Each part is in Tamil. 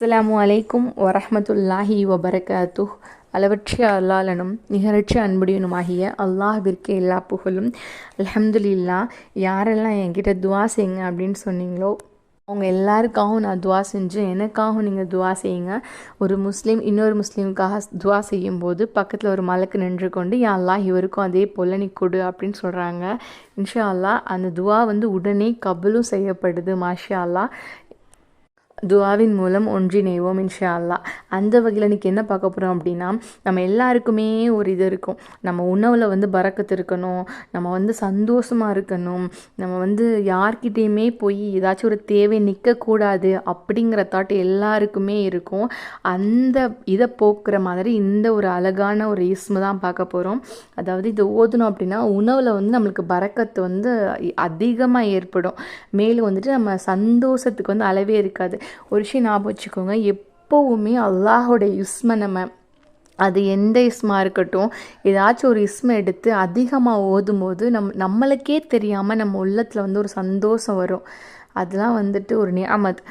அஸ்லாம் அலைக்கும் வரஹ்மத்துல்லாஹி வபரகாத்து அளவற்ற அல்லாலனும் நிகரற்ற அன்புடையனுமாகிய அல்லாஹிற்கு எல்லா புகழும். அலமதுல்லா யாரெல்லாம் என்கிட்ட துவா செய்யுங்க அப்படின்னு சொன்னீங்களோ அவங்க எல்லாருக்காகவும் நான் துவா செஞ்சு எனக்காகவும் நீங்கள் துவா செய்யுங்க. ஒரு முஸ்லீம் இன்னொரு முஸ்லீமுக்காக துவா செய்யும்போது பக்கத்தில் ஒரு மலக்கு நின்று கொண்டு யா அல்லாஹ் இவருக்கும் அதே போல் நீ கொடு அப்படின்னு சொல்கிறாங்க இன்ஷா அல்லாஹ் அந்த துவா வந்து உடனே கபலும் செய்யப்படுது மாஷா அல்லாஹ். துவாவின் மூலம் ஒன்றிணைவோம் இன்ஷா அல்லா அந்த வகையில் இன்றைக்கி என்ன பார்க்க போகிறோம் அப்படின்னா நம்ம எல்லாருக்குமே ஒரு இது இருக்கும். நம்ம உணவில் வந்து பறக்கத்து இருக்கணும் நம்ம வந்து சந்தோஷமாக இருக்கணும் நம்ம வந்து யார்கிட்டேயுமே போய் ஏதாச்சும் ஒரு தேவை நிற்கக்கூடாது அப்படிங்கிற தாட் எல்லாருக்குமே இருக்கும். அந்த இதை போக்குற மாதிரி இந்த ஒரு அழகான ஒரு இஸ்மு தான் பார்க்க போகிறோம் அதாவது இது ஓதணும் அப்படின்னா உணவில் வந்து நம்மளுக்கு பறக்கத்து வந்து அதிகமாக ஏற்படும். மேலும் வந்துட்டு நம்ம சந்தோஷத்துக்கு வந்து அளவே இருக்காது. ஒரு விஷயம் ஞாபகம் வச்சுக்கோங்க. எப்போவுமே அல்லாஹோட இஸ்மை நம்ம அது எந்த இஸ்மா இருக்கட்டும் ஏதாச்சும் ஒரு இஸ்மை எடுத்து அதிகமாக ஓதும்போது நம் நம்மளுக்கே தெரியாமல் நம்ம உள்ளத்தில் வந்து ஒரு சந்தோஷம் வரும். அதெல்லாம் வந்துட்டு ஒரு நியாமத்.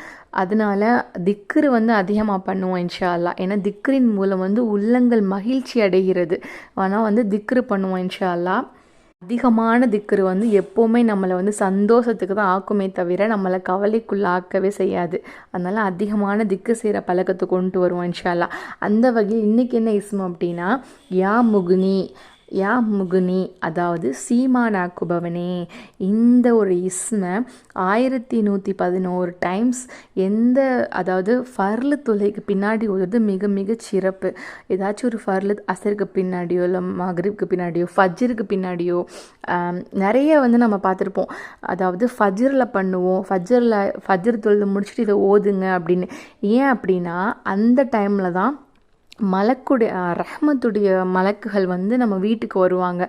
அதனால திக்ரு வந்து அதிகமாக பண்ணுவோம் இன்ஷா அல்லா ஏன்னா திக்ரின் மூலம் வந்து உள்ளங்கள் மகிழ்ச்சி அடைகிறது. ஆனால் வந்து திக்ரு பண்ணுவோம் இன்ஷா அல்லா அதிகமான திக்ரு வந்து எப்போவுமே நம்மளை வந்து சந்தோஷத்துக்கு தான் ஆக்குமே தவிர நம்மளை கவலைக்குள்ள ஆக்கவே செய்யாது. அதனால் அதிகமான திக்கு செய்கிற பழக்கத்தை கொண்டு வருவோம் இன்ஷால்லா அந்த வகையில் இன்றைக்கி என்ன இஸ்மு அப்படின்னா யா முகுனி யா முகுனி அதாவது சீமானாக்குபவனே. இந்த ஒரு இஸ்மை ஆயிரத்தி நூற்றி பதினோரு டைம்ஸ் எந்த அதாவது ஃபர்லு தொலைக்கு பின்னாடி ஓடுறது மிக மிக சிறப்பு. ஏதாச்சும் ஒரு ஃபர்லு அசருக்கு பின்னாடியோ இல்லை மகரிப்க்கு பின்னாடியோ ஃபஜ்ருக்கு பின்னாடியோ நிறைய வந்து நம்ம பார்த்துருப்போம். அதாவது ஃபஜ்ரில் பண்ணுவோம் ஃபஜ்ரில் ஃபஜ்ர் தொழுது முடிச்சுட்டு இதை ஓதுங்க அப்படின்னு. ஏன் அப்படின்னா அந்த டைமில் தான் மலக்குடைய ரஹ்மத்துடைய மலக்குகள் வந்து நம்ம வீட்டுக்கு வருவாங்க.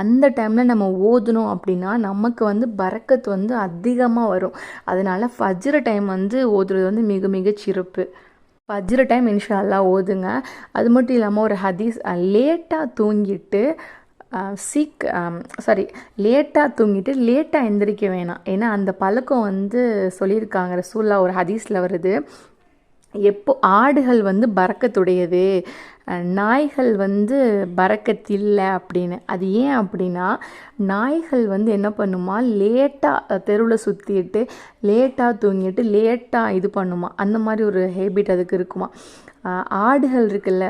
அந்த டைமில் நம்ம ஓதணும் அப்படின்னா நமக்கு வந்து பறக்கத்து வந்து அதிகமாக வரும். அதனால் ஃபஜ்ர டைம் வந்து ஓதுறது வந்து மிக மிக சிறப்பு. ஃபஜ்ர டைம் இன்ஷால்லா ஓதுங்க. அது மட்டும் இல்லாமல் ஒரு ஹதீஸ் லேட்டாக தூங்கிட்டு சீக் சாரி லேட்டாக தூங்கிட்டு லேட்டாக எந்திரிக்க வேணாம். ஏன்னா அந்த பழக்கம் வந்து சொல்லியிருக்காங்க ரசூல்லா ஒரு ஹதீஸில் வருது. எப்போ ஆடுகள் வந்து பறக்கத்துடையது நாய்கள் வந்து பறக்கத்தில்லை அப்படின்னு. அது ஏன் அப்படின்னா நாய்கள் வந்து என்ன பண்ணுமா லேட்டாக தெருவில் சுற்றிட்டு லேட்டாக தூங்கிட்டு லேட்டாக இது பண்ணுமா? அந்த மாதிரி ஒரு ஹேபிட் அதுக்கு இருக்குமா? ஆடுகள் இருக்குல்ல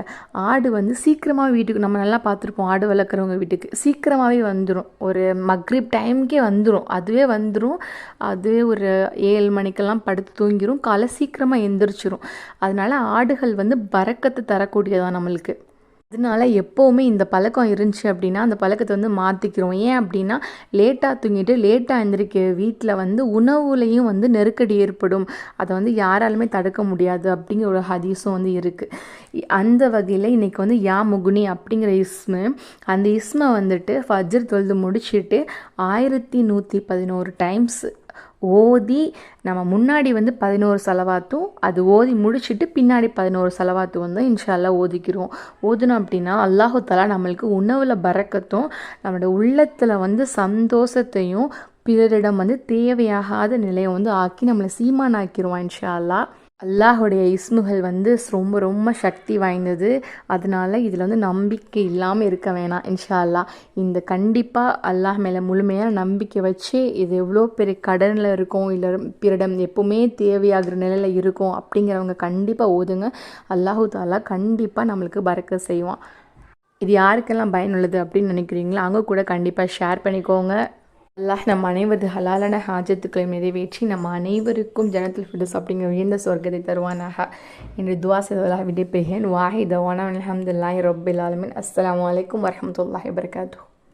ஆடு வந்து சீக்கிரமாக வீட்டுக்கு நம்ம நல்லா பார்த்துருப்போம் ஆடு வளர்க்குறவங்க வீட்டுக்கு. சீக்கிரமாகவே வந்துடும் ஒரு மக்ரிப் டைமுக்கே வந்துடும் அதுவே வந்துடும் அதுவே ஒரு ஏழு மணிக்கெல்லாம் படுத்து தூங்கிடும் காலை சீக்கிரமாக எந்திரிச்சிரும். அதனால் ஆடுகள் வந்து பறக்கத்தை தரக்கூடியதான் நம்மளுக்கு. அதனால எப்போவுமே இந்த பழக்கம் இருந்துச்சு அப்படின்னா அந்த பழக்கத்தை வந்து மாற்றிக்கிறோம் ஏன் அப்படின்னா லேட்டாக தூங்கிட்டு லேட்டாக எழுந்திரிக்க வீட்டில் வந்து உணவுலையும் வந்து நெருக்கடி ஏற்படும். அதை வந்து யாராலுமே தடுக்க முடியாது அப்படிங்கிற ஒரு ஹதீஸும் வந்து இருக்குது அந்த வகையில் இன்றைக்கி வந்து யா முகுனி அப்படிங்கிற இஸ்மு அந்த இஸ்மை வந்துட்டு ஃபஜ்ர் தொழுது முடிச்சுட்டு ஆயிரத்தி நூற்றி பதினோரு டைம்ஸ் ஓதி நம்ம முன்னாடி வந்து பதினோரு செலவாத்தும் அது ஓதி முடிச்சுட்டு பின்னாடி பதினோரு செலவாத்து வந்து இன்ஷால்லாம் ஓதிக்கிறோம். ஓதுனோம் அப்படின்னா அல்லாஹு தலா நம்மளுக்கு உணவில் பறக்கத்தும் நம்மளோட உள்ளத்தில் வந்து சந்தோஷத்தையும் பிறரிடம் வந்து தேவையாகாத நிலையை வந்து ஆக்கி நம்மளை சீமானாக்கிடுவான் இன்ஷா அல்லா அல்லாஹுடைய இஸ்முகள் வந்து ரொம்ப ரொம்ப சக்தி வாய்ந்தது. அதனால இதில் வந்து நம்பிக்கை இல்லாமல் இருக்க வேணாம் இன்ஷா அல்லா இந்த கண்டிப்பாக அல்லாஹ் மேலே முழுமையான நம்பிக்கை வச்சு இது எவ்வளோ பெரிய கடனில் இருக்கும் இல்லை பிறடம் எப்போவுமே தேவையாகிற நிலையில் இருக்கும் அப்படிங்கிறவங்க கண்டிப்பாக ஓதுங்க. அல்லாஹு தாலா கண்டிப்பாக நம்மளுக்கு பறக்க செய்வான். இது யாருக்கெல்லாம் பயனுள்ளது அப்படின்னு நினைக்கிறீங்களோ அங்கே கூட கண்டிப்பாக ஷேர் பண்ணிக்கோங்க. அல்லாஹ் நம் அனைவது ஹலாலான ஹாஜத்துக்களை நிறைவேற்றி நம் அனைவருக்கும் ஜனத்தில் ஃபிடஸ் அப்படிங்கிற உயர்ந்த சொர்க்கத்தை தருவானாக என்று துவா செய்தவர்களாக விடைபெறுகிறேன். வாஹிதவானா அலமதுல்லாஹி ரொபில் ஆலமின். அஸ்லாம் வலைக்கம் வரமத்துல்லாஹி வரகாத்தூ